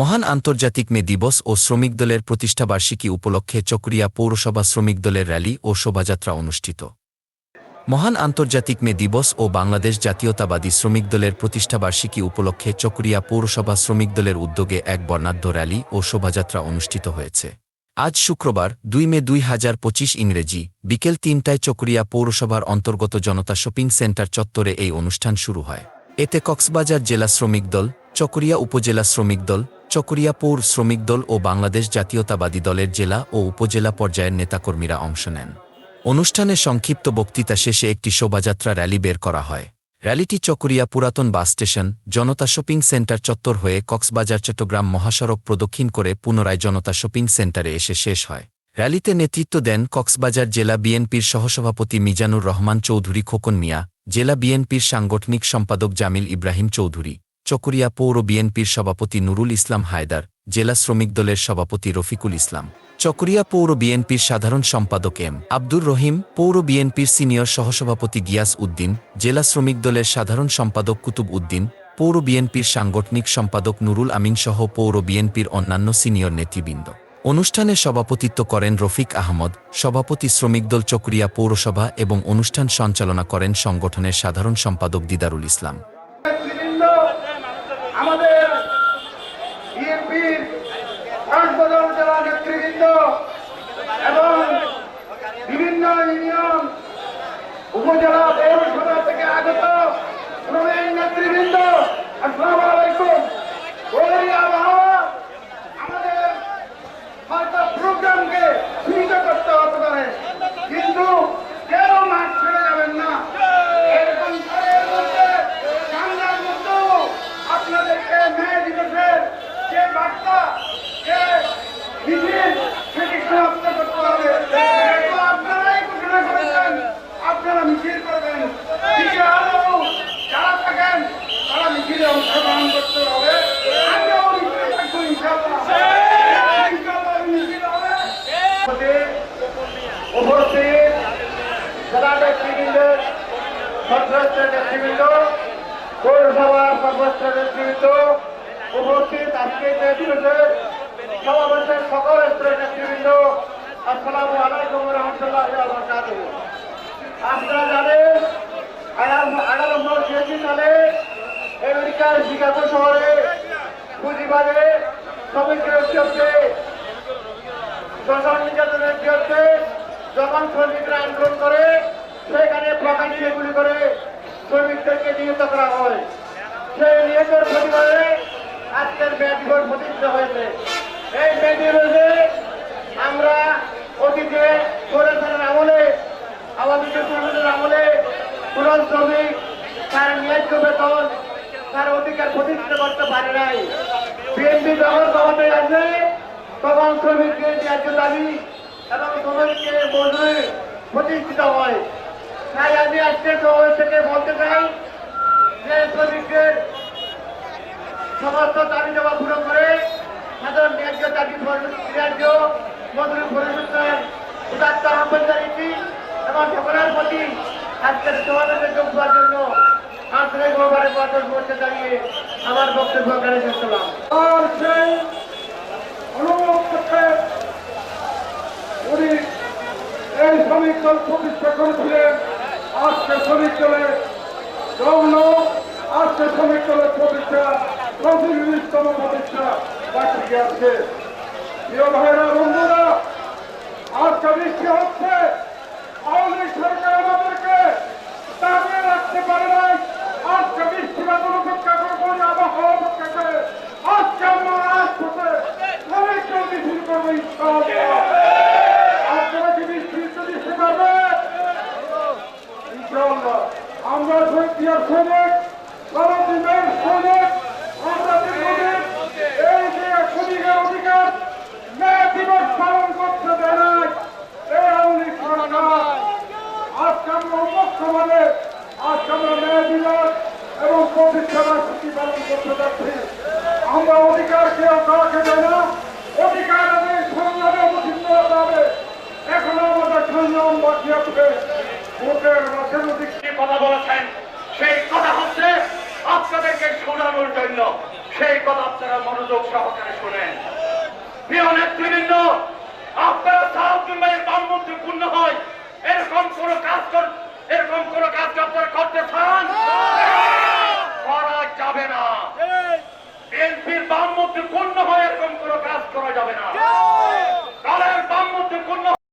মহান আন্তর্জাতিক মে দিবস ও শ্রমিক দলের প্রতিষ্ঠাবার্ষিকী উপলক্ষে চকরিয়া পৌরসভা শ্রমিক দলের র্যালি ও শোভাযাত্রা অনুষ্ঠিত। মহান আন্তর্জাতিক মে দিবস ও বাংলাদেশ জাতীয়তাবাদী শ্রমিক দলের প্রতিষ্ঠাবার্ষিকী উপলক্ষে চকরিয়া পৌরসভা শ্রমিক দলের উদ্যোগে এক বর্ণাঢ্য র্যালি ও শোভাযাত্রা অনুষ্ঠিত হয়েছে। আজ শুক্রবার, দুই মে দুই হাজার পঁচিশ ইংরেজি, বিকেল তিনটায় চকরিয়া পৌরসভার অন্তর্গত জনতা শপিং সেন্টার চত্বরে এই অনুষ্ঠান শুরু হয়। এতে কক্সবাজার জেলা শ্রমিক দল, চকরিয়া উপজেলা শ্রমিক দল চকরিয়া পৌর শ্রমিক দল ও বাংলাদেশ জাতীয়তাবাদী দলের জেলা ও উপজেলা পর্যায়ের নেতাকর্মীরা অংশ নেন। অনুষ্ঠানে সংক্ষিপ্ত বক্তৃতা শেষে একটি শোভাযাত্রা র্যালি বের করা হয়। র্যালিটি চকরিয়া পুরাতন bus station, Janata shopping centre চত্বর হয়ে কক্সবাজার, চট্টগ্রাম মহাসড়ক প্রদক্ষিণ করে পুনরায় জনতা শপিং সেন্টারে এসে শেষ হয়। র্যালিতে নেতৃত্ব দেন কক্সবাজার জেলা বিএনপির সহসভাপতি মিজানুর রহমান চৌধুরী খোকন মিয়া, জেলা বিএনপির সাংগঠনিক সম্পাদক জামিল ইব্রাহিম চৌধুরী। চকরিয়া পৌর বিএনপির সভাপতি নুরুল ইসলাম হায়দার, জেলা শ্রমিক দলের সভাপতি রফিকুল ইসলাম। চকরিয়া পৌর বিএনপির সাধারণ সম্পাদক এম আব্দুর রহিম, পৌর বিএনপির সিনিয়র সহসভাপতি গিয়াস উদ্দিন, জেলা শ্রমিক দলের সাধারণ সম্পাদক কুতুব উদ্দিন, পৌর বিএনপির সাংগঠনিক সম্পাদক নুরুল আমিন সহ পৌর বিএনপির অন্যান্য সিনিয়র নেতৃবৃন্দ। অনুষ্ঠানে সভাপতিত্ব করেন রফিক আহমদ, সভাপতি শ্রমিক দল চকরিয়া পৌরসভা এবং অনুষ্ঠান সঞ্চালনা করেন সংগঠনের সাধারণ সম্পাদক দিদারুল ইসলাম নেতৃবৃন্দ আমাদের বিএনপির কক্সবাজার জেলা নেতৃবৃন্দ এবং বিভিন্ন ইউনিয়ন উপজেলা পৌরসভা থেকে আগত শ্রমিক নেতৃবৃন্দ আসসালামু সদস্য নেতৃবৃন্দ পৌরসভার সর্বোচ্চ নেতৃবৃন্দ উপস্থিত আজকে দিবসের সমাবেশের সকল স্তরের নেতৃবৃন্দ, আসসালামু আলাইকুম রহমতুল্লাহ আপনারা জানেন নম্বর ছিয়াশি সালে আমেরিকার শিকাগো শহরে, পুঁজিবাদে শ্রমিকের উদ্যোগে শোষণ নির্যাতনের বিরুদ্ধে যখন শ্রমিকরা আন্দোলন করে, সেখানে প্রকাশ্যে গুলি করে শ্রমিকদেরকে নিহত করা হয়। সেই নিহতের প্রতিবাদে আজকের মে দিবস প্রতিষ্ঠিত হয়েছে। এই মে দিবসে আমরা অতীতে সৌরসেনের আমলে লীগ সরকারের আমলে কোন শ্রমিক, তার ন্যায্য বেতন, তার অধিকার প্রতিষ্ঠিত করতে পারে নাই। বিএনপি যখন ক্ষমতায় আছে তখন শ্রমিকদের ন্যায্য দাবি এবং শ্রমিককে মজুরি প্রতিষ্ঠিত হয়। তাই আমি আজকে সময় থেকে বলতে চাই যে শ্রমিকদের সমস্ত দাবি জমা পূরণ করে সাধারণ ন্যায্য দাবি ন্যায্য মজুরি পরিশোধের উদাত্ত আহ্বান এবং সকলের প্রতি আজকের সমাবেশে যোগ দেওয়ার জন্য আন্তরিক মোবাইল পত্র করতে দাঁড়িয়ে আমার বক্তব্য এখানে শেষ করলাম। এই শ্রমিক দল প্রতিষ্ঠা করেছিলেন। আজকে শ্রমিক দলের যৌন আজকে শ্রমিক দলের প্রতিষ্ঠা প্রতিনিধিতম প্রতিষ্ঠা বাকি আছে। প্রিয় ভাইরা, বন্ধুরা আজকে বৃষ্টি হচ্ছে। আওয়ামী সরকার আমরা অধিকার কেউ না অধিকার আমাদের সংগ্রামে অবতীর্ণ হবে এখনও আমাদের সংগ্রাম বাকি আছে ভোটের মাঝে দিকে কথা বলেছেন সেই কথা হচ্ছে আপনাদেরকে শোনানোর জন্য সেই কথা আপনারা মনোযোগ সহকারে শোনেন প্রিয় নেতৃবৃন্দ আপনারা সাহায্যের বামপন্থী পূর্ণ হয় এরকম কোন কাজ এরকম কোন কাজ আপনারা করতে চান